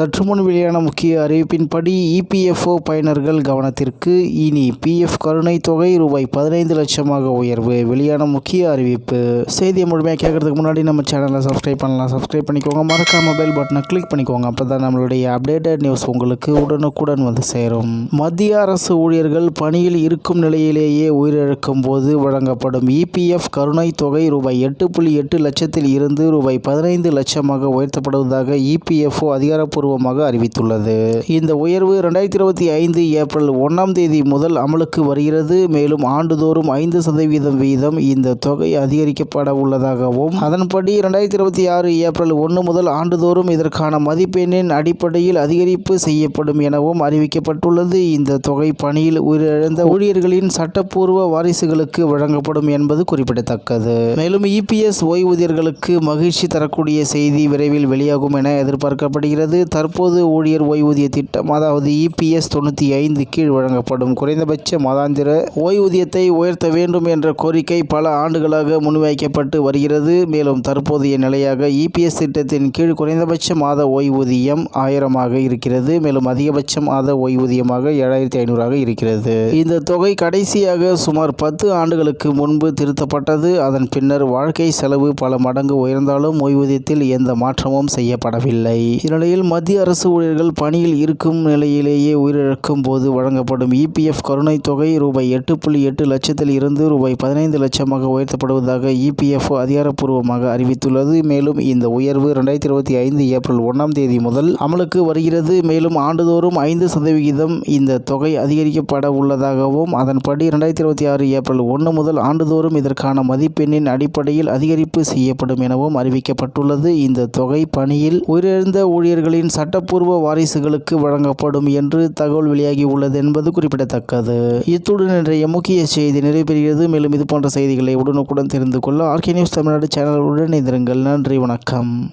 சற்று முன் வெளியான முக்கிய அறிவிப்பின்படி இபிஎஃப்ஓ பயனர்கள் கவனத்திற்கு இனி பிஎஃப் கருணை தொகை ரூபாய் பதினைந்து லட்சமாக உயர்வு. வெளியான முக்கிய அறிவிப்பு. செய்தியை முழுமையாக கேட்கறதுக்கு முன்னாடி நம்ம சேனலை சப்ஸ்கிரைப் பண்ணலாம். சப்ஸ்கிரைப் பண்ணிக்கோங்க. மறக்காம பெல் பட்டனை கிளிக் பண்ணிக்கோங்க. அப்போ தான் நம்மளுடைய அப்டேட்டட் நியூஸ் உங்களுக்கு உடனுக்குடன் வந்து சேரும். மத்திய அரசு ஊழியர்கள் பணியில் இருக்கும் நிலையிலேயே உயிரிழக்கும் போது வழங்கப்படும் இபிஎஃப் கருணை தொகை ரூபாய் எட்டு புள்ளி எட்டு லட்சத்தில் இருந்து ரூபாய் பதினைந்து லட்சமாக உயர்த்தப்படுவதாக இபிஎஃப்ஓ அதிகாரப்பூர்வ அதிகாரப்பூர்வமாக அறிவித்துள்ளது. இந்த உயர்வு ரெண்டாயிரத்தி இருபத்தி ஐந்து ஏப்ரல் ஒன்றாம் தேதி முதல் அமலுக்கு வருகிறது. மேலும் ஆண்டுதோறும் ஐந்து சதவீதம் வீதம் இந்த தொகை அதிகரிக்கப்பட உள்ளதாகவும் அதன்படி ரெண்டாயிரத்தி இருபத்தி ஆறு ஏப்ரல் ஒன்று முதல் ஆண்டுதோறும் இதற்கான மதிப்பெண்ணின் அடிப்படையில் அதிகரிப்பு செய்யப்படும் எனவும் அறிவிக்கப்பட்டுள்ளது. இந்த தொகை பணியில் உயிரிழந்த ஊழியர்களின் சட்டப்பூர்வ வாரிசுகளுக்கு வழங்கப்படும் என்பது குறிப்பிடத்தக்கது. மேலும் இபிஎஸ் ஓய்வூதியர்களுக்கு மகிழ்ச்சி தரக்கூடிய செய்தி விரைவில் வெளியாகும் என எதிர்பார்க்கப்படுகிறது. தற்போது ஊழியர் ஓய்வூதிய திட்டம் அதாவது இபிஎஸ் தொண்ணூற்றி ஐந்து கீழ் வழங்கப்படும். குறைந்தபட்ச மாதாந்திர ஓய்வூதியத்தை உயர்த்த வேண்டும் என்ற கோரிக்கை பல ஆண்டுகளாக முன்வைக்கப்பட்டு வருகிறது. மேலும் தற்போதைய நிலையாக இபிஎஸ் திட்டத்தின் கீழ் குறைந்தபட்ச மாத ஓய்வூதியம் ஆயிரமாக இருக்கிறது. மேலும் அதிகபட்ச மாத ஓய்வூதியமாக ஏழாயிரத்தி ஐநூறாக இருக்கிறது. இந்த தொகை கடைசியாக சுமார் பத்து ஆண்டுகளுக்கு முன்பு திருத்தப்பட்டது. அதன் பின்னர் வாழ்க்கை செலவு பல மடங்கு உயர்ந்தாலும் ஓய்வூதியத்தில் எந்த மாற்றமும் செய்யப்படவில்லை. இந்நிலையில் மத்திய அரசு ஊழியர்கள் பணியில் இருக்கும் நிலையிலேயே உயிரிழக்கும் போது வழங்கப்படும் இபிஎஃப் கருணைத் தொகை ரூபாய் எட்டு புள்ளி எட்டு லட்சத்தில் இருந்து ரூபாய் பதினைந்து லட்சமாக உயர்த்தப்படுவதாக இபிஎஃப்ஓ அதிகாரப்பூர்வமாக அறிவித்துள்ளது. மேலும் இந்த உயர்வு ரெண்டாயிரத்தி இருபத்தி ஐந்து ஏப்ரல் ஒன்றாம் தேதி முதல் அமலுக்கு வருகிறது. மேலும் ஆண்டுதோறும் ஐந்து சதவிகிதம் இந்த தொகை அதிகரிக்கப்பட உள்ளதாகவும் அதன்படி ரெண்டாயிரத்தி இருபத்தி ஆறு ஏப்ரல் ஒன்று முதல் ஆண்டுதோறும் இதற்கான மதிப்பெண்ணின் அடிப்படையில் அதிகரிப்பு செய்யப்படும் எனவும் அறிவிக்கப்பட்டுள்ளது. இந்த தொகை பணியில் உயிரிழந்த ஊழியர்களின் சட்டப்பூர்வ வாரிசுகளுக்கு வழங்கப்படும் என்று தகவல் வெளியாகி உள்ளது என்பது குறிப்பிடத்தக்கது. இத்துடன் இன்றைய முக்கிய செய்தி நிறைவேறுகிறது மேலும் இது போன்ற செய்திகளை உடனுக்குடன் தெரிந்து கொள்ள ஆர்கே நியூஸ் தமிழ்நாடு சேனலுடன் இணைந்திருங்கள். நன்றி வணக்கம்.